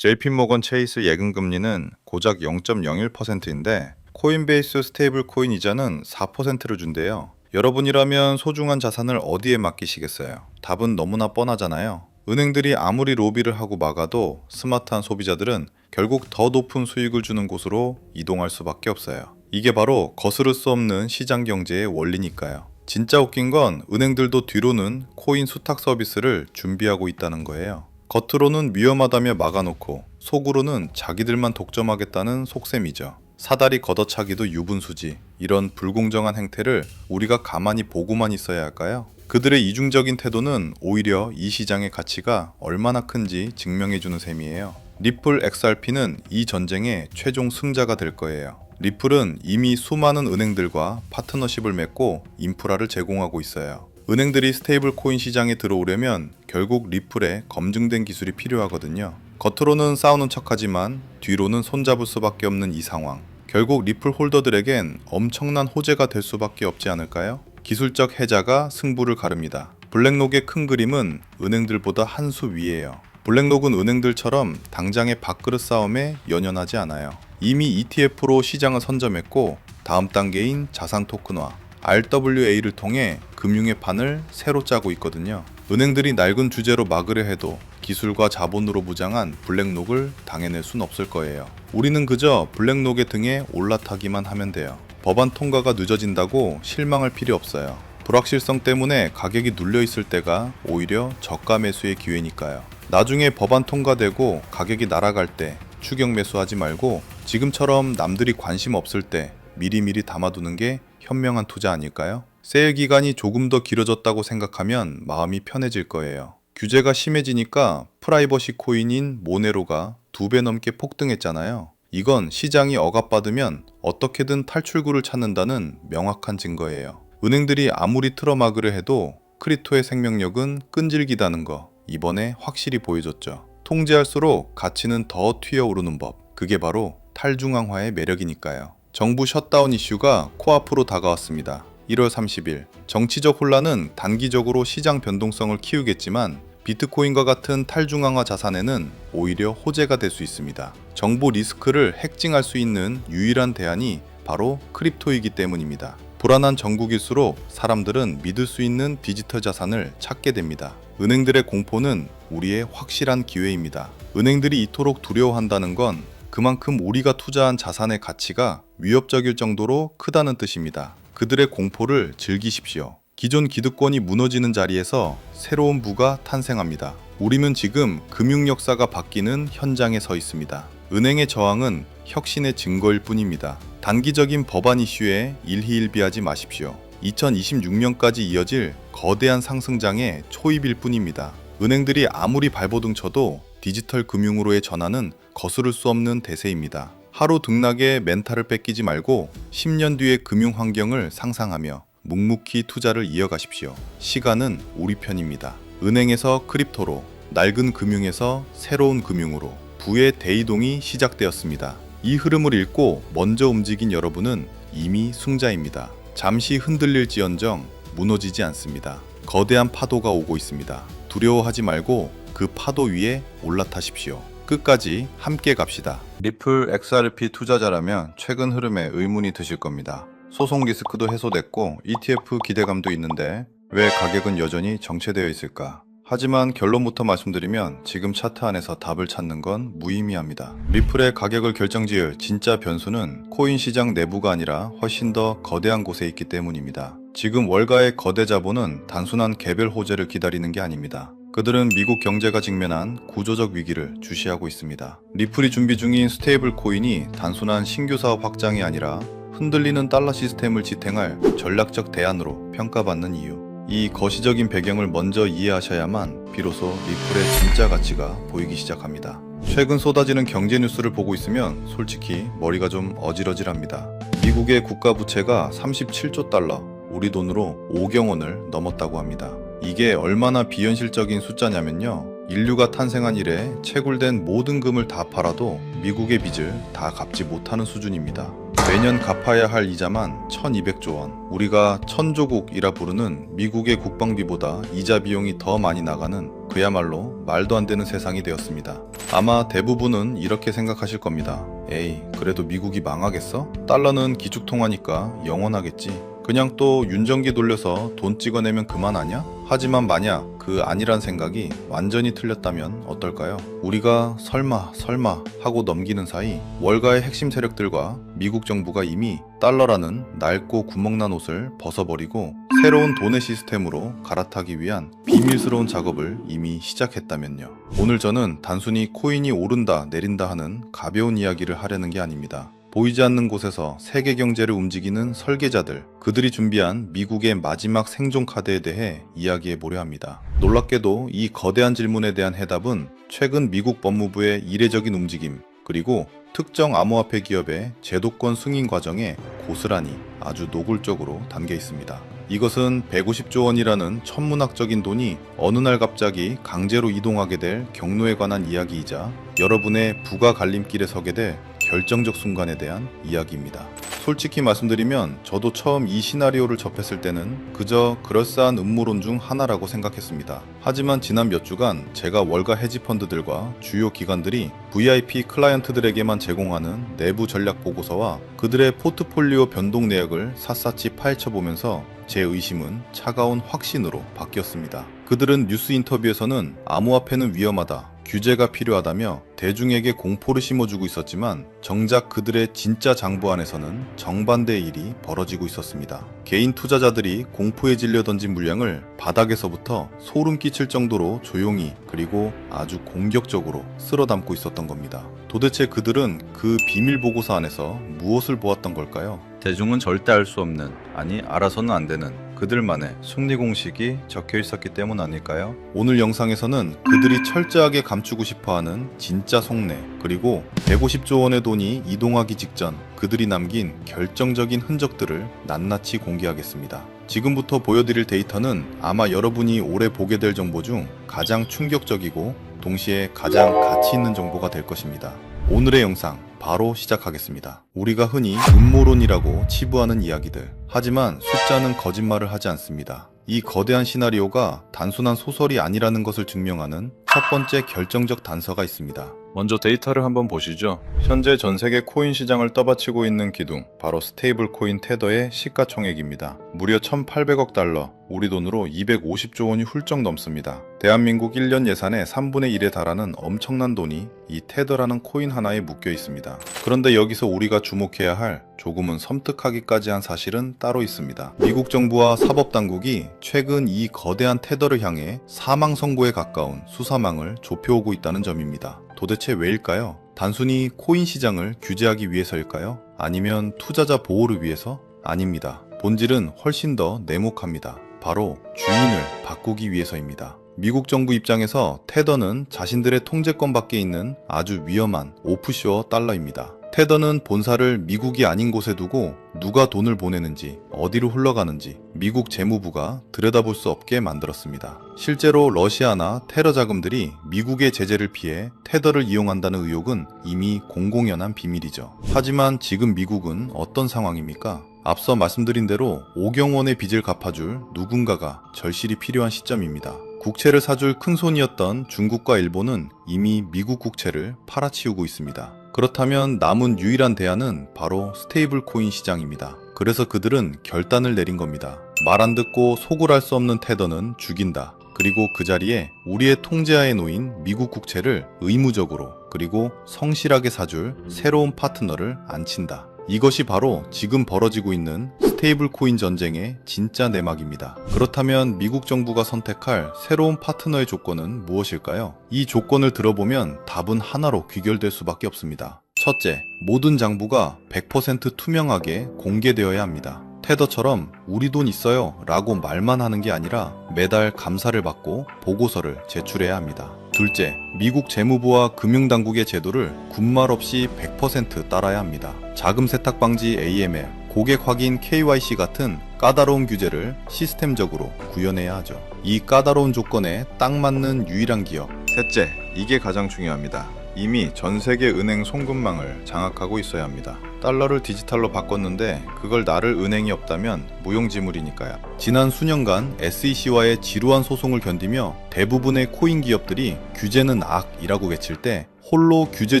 JP모건 체이스 예금 금리는 고작 0.01%인데 코인베이스 스테이블 코인 이자는 4%를 준대요. 여러분이라면 소중한 자산을 어디에 맡기시겠어요? 답은 너무나 뻔하잖아요. 은행들이 아무리 로비를 하고 막아도 스마트한 소비자들은 결국 더 높은 수익을 주는 곳으로 이동할 수밖에 없어요. 이게 바로 거스를 수 없는 시장 경제의 원리니까요. 진짜 웃긴 건 은행들도 뒤로는 코인 수탁 서비스를 준비하고 있다는 거예요. 겉으로는 위험하다며 막아놓고 속으로는 자기들만 독점하겠다는 속셈이죠. 사다리 걷어차기도 유분수지. 이런 불공정한 행태를 우리가 가만히 보고만 있어야 할까요? 그들의 이중적인 태도는 오히려 이 시장의 가치가 얼마나 큰지 증명해주는 셈이에요. 리플 XRP는 이 전쟁의 최종 승자가 될 거예요. 리플은 이미 수많은 은행들과 파트너십을 맺고 인프라를 제공하고 있어요. 은행들이 스테이블 코인 시장에 들어오려면 결국 리플에 검증된 기술이 필요하거든요. 겉으로는 싸우는 척하지만 뒤로는 손잡을 수밖에 없는 이 상황. 결국 리플 홀더들에겐 엄청난 호재가 될 수밖에 없지 않을까요? 기술적 해자가 승부를 가릅니다. 블랙록의 큰 그림은 은행들보다 한 수 위에요. 블랙록은 은행들처럼 당장의 밥그릇 싸움에 연연하지 않아요. 이미 ETF로 시장을 선점했고 다음 단계인 자산 토큰화, RWA를 통해 금융의 판을 새로 짜고 있거든요. 은행들이 낡은 주제로 막으려 해도 기술과 자본으로 무장한 블랙록을 당해낼 순 없을 거예요. 우리는 그저 블랙록의 등에 올라타기만 하면 돼요. 법안 통과가 늦어진다고 실망할 필요 없어요. 불확실성 때문에 가격이 눌려 있을 때가 오히려 저가 매수의 기회니까요. 나중에 법안 통과되고 가격이 날아갈 때 추격 매수하지 말고 지금처럼 남들이 관심 없을 때 미리미리 담아두는 게 현명한 투자 아닐까요? 세일 기간이 조금 더 길어졌다고 생각하면 마음이 편해질 거예요. 규제가 심해지니까 프라이버시 코인인 모네로가 두 배 넘게 폭등했잖아요. 이건 시장이 억압받으면 어떻게든 탈출구를 찾는다는 명확한 증거예요. 은행들이 아무리 틀어막으려 해도 크립토의 생명력은 끈질기다는 거 이번에 확실히 보여줬죠. 통제할수록 가치는 더 튀어오르는 법. 그게 바로 탈중앙화의 매력이니까요. 정부 셧다운 이슈가 코앞으로 다가왔습니다. 1월 30일. 정치적 혼란은 단기적으로 시장 변동성을 키우겠지만 비트코인과 같은 탈중앙화 자산에는 오히려 호재가 될 수 있습니다. 정보 리스크를 핵징할 수 있는 유일한 대안이 바로 크립토이기 때문입니다. 불안한 전국일수록 사람들은 믿을 수 있는 디지털 자산을 찾게 됩니다. 은행들의 공포는 우리의 확실한 기회입니다. 은행들이 이토록 두려워한다는 건 그만큼 우리가 투자한 자산의 가치가 위협적일 정도로 크다는 뜻입니다. 그들의 공포를 즐기십시오. 기존 기득권이 무너지는 자리에서 새로운 부가 탄생합니다. 우리는 지금 금융 역사가 바뀌는 현장에 서 있습니다. 은행의 저항은 혁신의 증거일 뿐입니다. 단기적인 법안 이슈에 일희일비하지 마십시오. 2026년까지 이어질 거대한 상승장의 초입일 뿐입니다. 은행들이 아무리 발버둥 쳐도 디지털 금융으로의 전환은 거스를 수 없는 대세입니다. 하루 등락에 멘탈을 뺏기지 말고 10년 뒤의 금융 환경을 상상하며 묵묵히 투자를 이어가십시오. 시간은 우리 편입니다. 은행에서 크립토로, 낡은 금융에서 새로운 금융으로 부의 대이동이 시작되었습니다. 이 흐름을 읽고 먼저 움직인 여러분은 이미 승자입니다. 잠시 흔들릴지언정 무너지지 않습니다. 거대한 파도가 오고 있습니다. 두려워하지 말고 그 파도 위에 올라타십시오. 끝까지 함께 갑시다. 리플 XRP 투자자라면 최근 흐름에 의문이 드실 겁니다. 소송 리스크도 해소됐고 ETF 기대감도 있는데 왜 가격은 여전히 정체되어 있을까? 하지만 결론부터 말씀드리면 지금 차트 안에서 답을 찾는 건 무의미합니다. 리플의 가격을 결정지을 진짜 변수는 코인 시장 내부가 아니라 훨씬 더 거대한 곳에 있기 때문입니다. 지금 월가의 거대 자본은 단순한 개별 호재를 기다리는 게 아닙니다. 그들은 미국 경제가 직면한 구조적 위기를 주시하고 있습니다. 리플이 준비 중인 스테이블 코인이 단순한 신규 사업 확장이 아니라 흔들리는 달러 시스템을 지탱할 전략적 대안으로 평가받는 이유. 이 거시적인 배경을 먼저 이해하셔야만 비로소 리플의 진짜 가치가 보이기 시작합니다. 최근 쏟아지는 경제 뉴스를 보고 있으면 솔직히 머리가 좀 어지러질합니다. 미국의 국가 부채가 37조 달러, 우리 돈으로 5경 원을 넘었다고 합니다. 이게 얼마나 비현실적인 숫자냐면요. 인류가 탄생한 이래 채굴된 모든 금을 다 팔아도 미국의 빚을 다 갚지 못하는 수준입니다. 매년 갚아야 할 이자만 1200조 원. 우리가 천조국이라 부르는 미국의 국방비보다 이자 비용이 더 많이 나가는 그야말로 말도 안 되는 세상이 되었습니다. 아마 대부분은 이렇게 생각하실 겁니다. 에이, 그래도 미국이 망하겠어? 달러는 기축통화니까 영원하겠지. 그냥 또 윤정기 돌려서 돈 찍어내면 그만 아냐? 하지만 만약 그 아니란 생각이 완전히 틀렸다면 어떨까요? 우리가 설마 설마 하고 넘기는 사이 월가의 핵심 세력들과 미국 정부가 이미 달러라는 낡고 구멍난 옷을 벗어버리고 새로운 돈의 시스템으로 갈아타기 위한 비밀스러운 작업을 이미 시작했다면요. 오늘 저는 단순히 코인이 오른다 내린다 하는 가벼운 이야기를 하려는 게 아닙니다. 보이지 않는 곳에서 세계 경제를 움직이는 설계자들, 그들이 준비한 미국의 마지막 생존 카드에 대해 이야기해 보려 합니다. 놀랍게도 이 거대한 질문에 대한 해답은 최근 미국 법무부의 이례적인 움직임, 그리고 특정 암호화폐 기업의 제도권 승인 과정에 고스란히 아주 노골적으로 담겨 있습니다. 이것은 150조 원이라는 천문학적인 돈이 어느 날 갑자기 강제로 이동하게 될 경로에 관한 이야기이자 여러분의 부가 갈림길에 서게 될 결정적 순간에 대한 이야기입니다. 솔직히 말씀드리면 저도 처음 이 시나리오를 접했을 때는 그저 그럴싸한 음모론 중 하나라고 생각했습니다. 하지만 지난 몇 주간 제가 월가 헤지펀드들과 주요 기관들이 VIP 클라이언트들에게만 제공하는 내부 전략 보고서와 그들의 포트폴리오 변동 내역을 샅샅이 파헤쳐보면서 제 의심은 차가운 확신으로 바뀌었습니다. 그들은 뉴스 인터뷰에서는 암호화폐는 위험하다. 규제가 필요하다며 대중에게 공포를 심어주고 있었지만 정작 그들의 진짜 장부 안에서는 정반대의 일이 벌어지고 있었습니다. 개인 투자자들이 공포에 질려 던진 물량을 바닥에서부터 소름 끼칠 정도로 조용히 그리고 아주 공격적으로 쓸어 담고 있었던 겁니다. 도대체 그들은 그 비밀 보고서 안에서 무엇을 보았던 걸까요? 대중은 절대 알 수 없는, 아니 알아서는 안 되는 그들만의 승리 공식이 적혀 있었기 때문 아닐까요? 오늘 영상에서는 그들이 철저하게 감추고 싶어 하는 진짜 속내 그리고 150조 원의 돈이 이동하기 직전 그들이 남긴 결정적인 흔적들을 낱낱이 공개하겠습니다. 지금부터 보여드릴 데이터는 아마 여러분이 올해 보게 될 정보 중 가장 충격적이고 동시에 가장 가치 있는 정보가 될 것입니다. 오늘의 영상 바로 시작하겠습니다. 우리가 흔히 음모론이라고 치부하는 이야기들. 하지만 숫자는 거짓말을 하지 않습니다. 이 거대한 시나리오가 단순한 소설이 아니라는 것을 증명하는 첫 번째 결정적 단서가 있습니다. 먼저 데이터를 한번 보시죠. 현재 전 세계 코인 시장을 떠받치고 있는 기둥, 바로 스테이블 코인 테더의 시가총액입니다. 무려 1,800억 달러, 우리 돈으로 250조 원이 훌쩍 넘습니다. 대한민국 1년 예산의 3분의 1에 달하는 엄청난 돈이 이 테더라는 코인 하나에 묶여 있습니다. 그런데 여기서 우리가 주목해야 할 조금은 섬뜩하기까지 한 사실은 따로 있습니다. 미국 정부와 사법당국이 최근 이 거대한 테더를 향해 사망 선고에 가까운 수사망을 좁혀오고 있다는 점입니다. 도대체 왜일까요? 단순히 코인 시장을 규제하기 위해서일까요? 아니면 투자자 보호를 위해서? 아닙니다. 본질은 훨씬 더 내목합니다. 바로 주인을 바꾸기 위해서입니다. 미국 정부 입장에서 테더는 자신들의 통제권 밖에 있는 아주 위험한 오프쇼어 달러입니다. 테더는 본사를 미국이 아닌 곳에 두고 누가 돈을 보내는지 어디로 흘러가는지 미국 재무부가 들여다볼 수 없게 만들었습니다. 실제로 러시아나 테러 자금들이 미국의 제재를 피해 테더를 이용한다는 의혹은 이미 공공연한 비밀이죠. 하지만 지금 미국은 어떤 상황입니까? 앞서 말씀드린 대로 5경 원의 빚을 갚아줄 누군가가 절실히 필요한 시점입니다. 국채를 사줄 큰 손이었던 중국과 일본은 이미 미국 국채를 팔아치우고 있습니다. 그렇다면 남은 유일한 대안은 바로 스테이블 코인 시장입니다. 그래서 그들은 결단을 내린 겁니다. 말 안 듣고 속을 알 수 없는 테더는 죽인다. 그리고 그 자리에 우리의 통제하에 놓인 미국 국채를 의무적으로 그리고 성실하게 사줄 새로운 파트너를 앉힌다. 이것이 바로 지금 벌어지고 있는 스테이블 코인 전쟁의 진짜 내막입니다. 그렇다면 미국 정부가 선택할 새로운 파트너의 조건은 무엇일까요? 이 조건을 들어보면 답은 하나로 귀결될 수밖에 없습니다. 첫째, 모든 장부가 100% 투명하게 공개되어야 합니다. 테더처럼 우리 돈 있어요 라고 말만 하는 게 아니라 매달 감사를 받고 보고서를 제출해야 합니다. 둘째, 미국 재무부와 금융당국의 제도를 군말 없이 100% 따라야 합니다. 자금 세탁 방지 AML, 고객 확인 KYC 같은 까다로운 규제를 시스템적으로 구현해야 하죠. 이 까다로운 조건에 딱 맞는 유일한 기업, 셋째, 이게 가장 중요합니다. 이미 전 세계 은행 송금망을 장악하고 있어야 합니다. 달러를 디지털로 바꿨는데 그걸 나를 은행이 없다면 무용지물이니까요. 지난 수년간 SEC와의 지루한 소송을 견디며 대부분의 코인 기업들이 규제는 악이라고 외칠 때 홀로 규제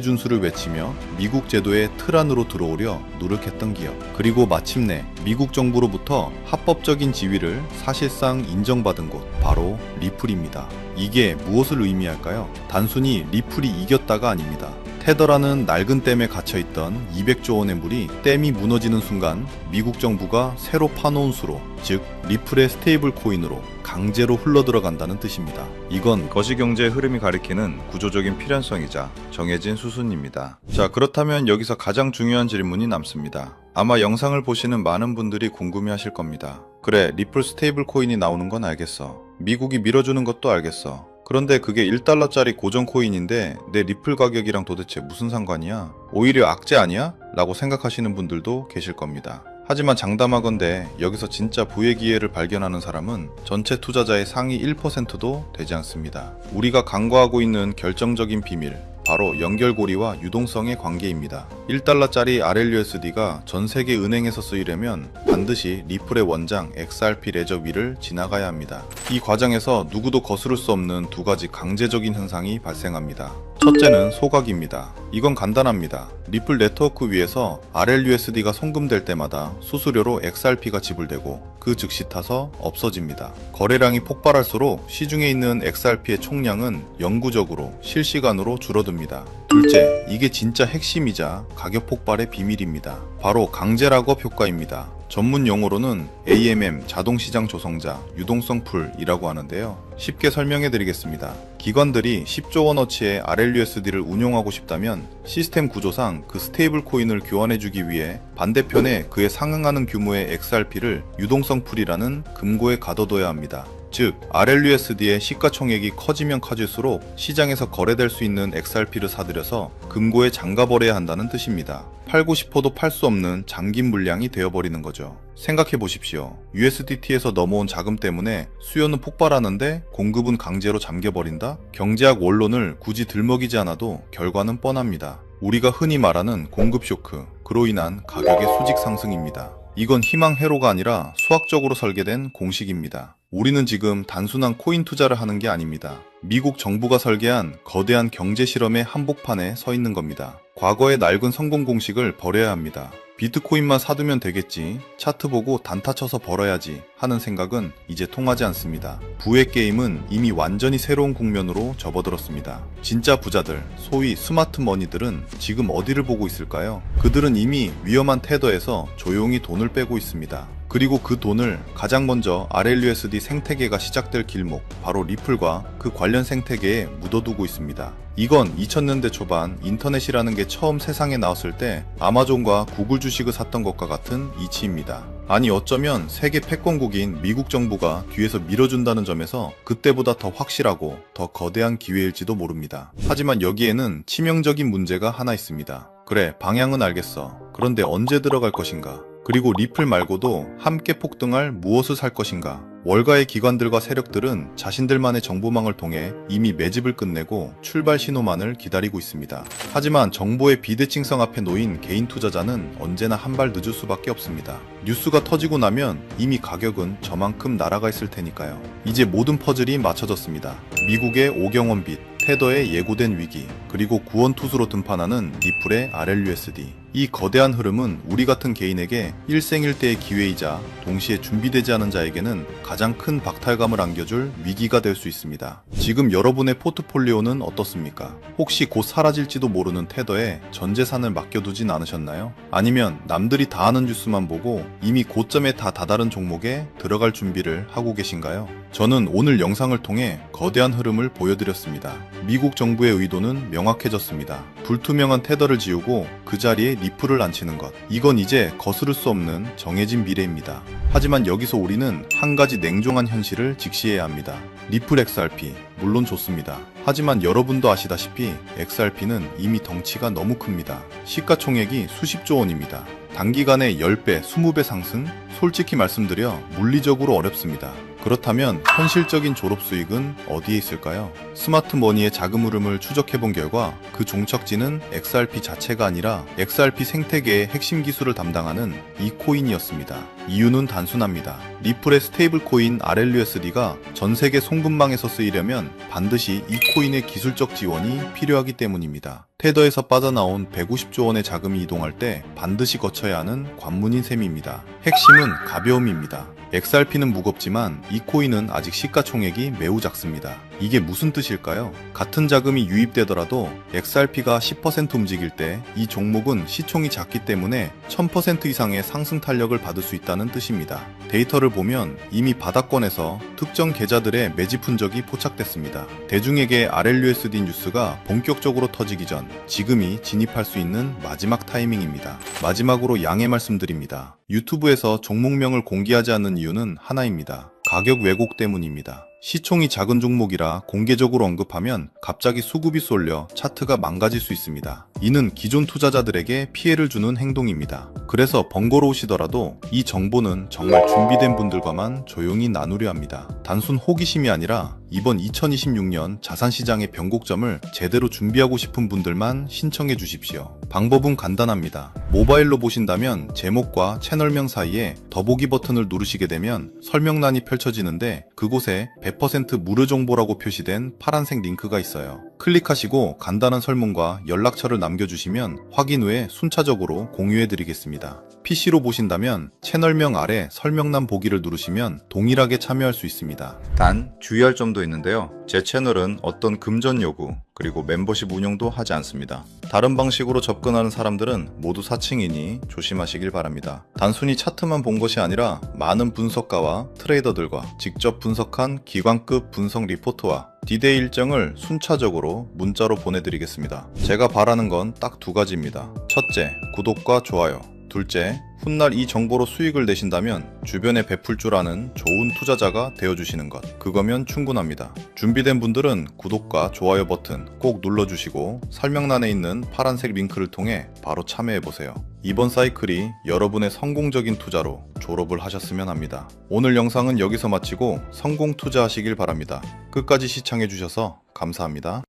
준수를 외치며 미국 제도의 틀 안으로 들어오려 노력했던 기업. 그리고 마침내 미국 정부로부터 합법적인 지위를 사실상 인정받은 곳 바로 리플입니다. 이게 무엇을 의미할까요? 단순히 리플이 이겼다가 아닙니다. 테더라는 낡은 댐에 갇혀있던 200조 원의 물이 댐이 무너지는 순간 미국 정부가 새로 파놓은 수로 즉 리플의 스테이블 코인으로 강제로 흘러들어간다는 뜻입니다. 이건 거시경제의 흐름이 가리키는 구조적인 필연성이자 정해진 수순입니다. 자 그렇다면 여기서 가장 중요한 질문이 남습니다. 아마 영상을 보시는 많은 분들이 궁금해하실 겁니다. 그래 리플 스테이블 코인이 나오는 건 알겠어. 미국이 밀어주는 것도 알겠어. 그런데 그게 1달러짜리 고정 코인인데 내 리플 가격이랑 도대체 무슨 상관이야? 오히려 악재 아니야? 라고 생각하시는 분들도 계실 겁니다. 하지만 장담하건대 여기서 진짜 부의 기회를 발견하는 사람은 전체 투자자의 상위 1%도 되지 않습니다. 우리가 간과하고 있는 결정적인 비밀, 바로 연결고리와 유동성의 관계입니다. 1달러짜리 RLUSD가 전 세계 은행에서 쓰이려면 반드시 리플의 원장 XRP 레저 위를 지나가야 합니다. 이 과정에서 누구도 거스를 수 없는 두 가지 강제적인 현상이 발생합니다. 첫째는 소각입니다. 이건 간단합니다. 리플 네트워크 위에서 RLUSD가 송금될 때마다 수수료로 XRP가 지불되고 그 즉시 타서 없어집니다. 거래량이 폭발할수록 시중에 있는 XRP의 총량은 영구적으로 실시간으로 줄어듭니다. 둘째, 이게 진짜 핵심이자 가격 폭발의 비밀입니다. 바로 강제 락업 효과입니다. 전문 용어로는 AMM 자동시장 조성자 유동성 풀이라고 하는데요. 쉽게 설명해 드리겠습니다. 기관들이 10조 원어치의 RLUSD를 운용하고 싶다면 시스템 구조상 그 스테이블 코인을 교환해 주기 위해 반대편에 그에 상응하는 규모의 XRP를 유동성 풀이라는 금고에 가둬둬야 합니다. 즉 RLUSD의 시가총액이 커지면 커질수록 시장에서 거래될 수 있는 XRP를 사들여서 금고에 잠가버려야 한다는 뜻입니다. 팔고 싶어도 팔 수 없는 잠긴 물량이 되어버리는 거죠. 생각해 보십시오. USDT에서 넘어온 자금 때문에 수요는 폭발하는데 공급은 강제로 잠겨버린다? 경제학 원론을 굳이 들먹이지 않아도 결과는 뻔합니다. 우리가 흔히 말하는 공급 쇼크, 그로 인한 가격의 수직 상승입니다. 이건 희망 회로가 아니라 수학적으로 설계된 공식입니다. 우리는 지금 단순한 코인 투자를 하는 게 아닙니다. 미국 정부가 설계한 거대한 경제 실험의 한복판에 서 있는 겁니다. 과거의 낡은 성공 공식을 버려야 합니다. 비트코인만 사두면 되겠지, 차트 보고 단타 쳐서 벌어야지 하는 생각은 이제 통하지 않습니다. 부의 게임은 이미 완전히 새로운 국면으로 접어들었습니다. 진짜 부자들, 소위 스마트 머니들은 지금 어디를 보고 있을까요? 그들은 이미 위험한 테더에서 조용히 돈을 빼고 있습니다. 그리고 그 돈을 가장 먼저 RLUSD 생태계가 시작될 길목, 바로 리플과 그 관련 생태계에 묻어두고 있습니다. 이건 2000년대 초반 인터넷이라는 게 처음 세상에 나왔을 때 아마존과 구글 주식을 샀던 것과 같은 이치입니다. 아니 어쩌면 세계 패권국인 미국 정부가 뒤에서 밀어준다는 점에서 그때보다 더 확실하고 더 거대한 기회일지도 모릅니다. 하지만 여기에는 치명적인 문제가 하나 있습니다. 그래, 방향은 알겠어. 그런데 언제 들어갈 것인가? 그리고 리플 말고도 함께 폭등할 무엇을 살 것인가? 월가의 기관들과 세력들은 자신들만의 정보망을 통해 이미 매집을 끝내고 출발 신호만을 기다리고 있습니다. 하지만 정보의 비대칭성 앞에 놓인 개인 투자자는 언제나 한 발 늦을 수밖에 없습니다. 뉴스가 터지고 나면 이미 가격은 저만큼 날아가 있을 테니까요. 이제 모든 퍼즐이 맞춰졌습니다. 미국의 오경원 빚, 테더의 예고된 위기, 그리고 구원 투수로 등판하는 리플의 RLUSD. 이 거대한 흐름은 우리 같은 개인에게 일생일대의 기회이자 동시에 준비되지 않은 자에게는 가장 큰 박탈감을 안겨줄 위기가 될 수 있습니다. 지금 여러분의 포트폴리오는 어떻습니까? 혹시 곧 사라질지도 모르는 테더에 전 재산을 맡겨두진 않으셨나요? 아니면 남들이 다 하는 뉴스만 보고 이미 고점에 다 다다른 종목에 들어갈 준비를 하고 계신가요? 저는 오늘 영상을 통해 거대한 흐름을 보여드렸습니다. 미국 정부의 의도는 명확해졌습니다. 불투명한 테더를 지우고 그 자리에 리플을 앉히는 것. 이건 이제 거스를 수 없는 정해진 미래입니다. 하지만 여기서 우리는 한 가지 냉정한 현실을 직시해야 합니다. 리플 XRP, 물론 좋습니다. 하지만 여러분도 아시다시피 XRP는 이미 덩치가 너무 큽니다. 시가총액이 수십조 원입니다. 단기간에 10배, 20배 상승? 솔직히 말씀드려 물리적으로 어렵습니다. 그렇다면 현실적인 졸업 수익은 어디에 있을까요? 스마트 머니의 자금 흐름을 추적해 본 결과 그 종착지는 XRP 자체가 아니라 XRP 생태계의 핵심 기술을 담당하는 이 코인이었습니다. 이유는 단순합니다. 리플의 스테이블 코인 RLUSD가 전 세계 송금망에서 쓰이려면 반드시 이 코인의 기술적 지원이 필요하기 때문입니다. 테더에서 빠져나온 150조 원의 자금이 이동할 때 반드시 거쳐야 하는 관문인 셈입니다. 핵심은 가벼움입니다. XRP는 무겁지만 이 코인은 아직 시가총액이 매우 작습니다. 이게 무슨 뜻일까요? 같은 자금이 유입되더라도 XRP가 10% 움직일 때 이 종목은 시총이 작기 때문에 1000% 이상의 상승 탄력을 받을 수 있다는 뜻입니다. 데이터를 보면 이미 바닥권에서 특정 계좌들의 매집 흔적이 포착됐습니다. 대중에게 RLUSD 뉴스가 본격적으로 터지기 전 지금이 진입할 수 있는 마지막 타이밍입니다. 마지막으로 양해 말씀드립니다. 유튜브에서 종목명을 공개하지 않는 이유는 하나입니다. 가격 왜곡 때문입니다. 시총이 작은 종목이라 공개적으로 언급하면 갑자기 수급이 쏠려 차트가 망가질 수 있습니다. 이는 기존 투자자들에게 피해를 주는 행동입니다. 그래서 번거로우시더라도 이 정보는 정말 준비된 분들과만 조용히 나누려 합니다. 단순 호기심이 아니라 이번 2026년 자산시장의 변곡점을 제대로 준비하고 싶은 분들만 신청해 주십시오. 방법은 간단합니다. 모바일로 보신다면 제목과 채널명 사이에 더보기 버튼을 누르시게 되면 설명란이 펼쳐지는데 그곳에 100% 무료 정보라고 표시된 파란색 링크가 있어요. 클릭하시고 간단한 설문과 연락처를 남겨주시면 확인 후에 순차적으로 공유해 드리겠습니다. PC로 보신다면 채널명 아래 설명란 보기를 누르시면 동일하게 참여할 수 있습니다. 단 주의할 점도 있는데요. 제 채널은 어떤 금전 요구 그리고 멤버십 운영도 하지 않습니다. 다른 방식으로 접근하는 사람들은 모두 사칭이니 조심하시길 바랍니다. 단순히 차트만 본 것이 아니라 많은 분석가와 트레이더들과 직접 분석한 기관급 분석 리포트와 디데이 일정을 순차적으로 문자로 보내드리겠습니다. 제가 바라는 건 딱 두 가지입니다. 첫째, 구독과 좋아요. 둘째, 훗날 이 정보로 수익을 내신다면 주변에 베풀 줄 아는 좋은 투자자가 되어주시는 것. 그거면 충분합니다. 준비된 분들은 구독과 좋아요 버튼 꼭 눌러주시고 설명란에 있는 파란색 링크를 통해 바로 참여해보세요. 이번 사이클이 여러분의 성공적인 투자로 졸업을 하셨으면 합니다. 오늘 영상은 여기서 마치고 성공 투자하시길 바랍니다. 끝까지 시청해주셔서 감사합니다.